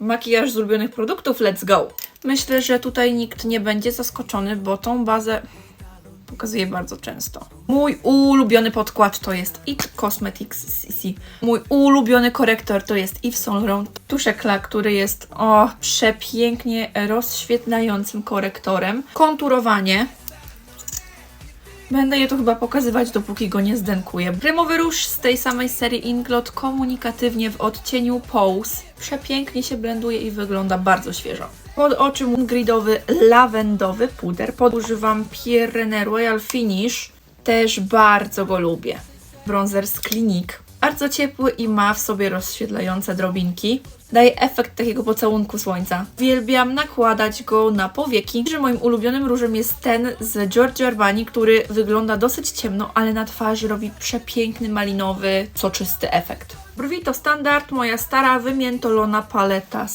Makijaż z ulubionych produktów, let's go! Myślę, że tutaj nikt nie będzie zaskoczony, bo tą bazę pokazuję bardzo często. Mój ulubiony podkład to jest It Cosmetics CC. Mój ulubiony korektor to jest Yves Saint Laurent Tuszek który jest o przepięknie rozświetlającym korektorem. Konturowanie. Będę je tu chyba pokazywać, dopóki go nie zdenkuję. Kremowy róż z tej samej serii Inglot komunikatywnie w odcieniu Pose. Przepięknie się blenduje i wygląda bardzo świeżo. Pod oczy gridowy lawendowy puder. Podużywam Pierre Royal Finish. Też bardzo go lubię. Bronzer z Clinique. Bardzo ciepły i ma w sobie rozświetlające drobinki. Daje efekt takiego pocałunku słońca. Uwielbiam nakładać go na powieki. Że moim ulubionym różem jest ten z Giorgio Armani, który wygląda dosyć ciemno, ale na twarzy robi przepiękny malinowy, soczysty efekt. Brwi to standard, moja stara wymiętolona paleta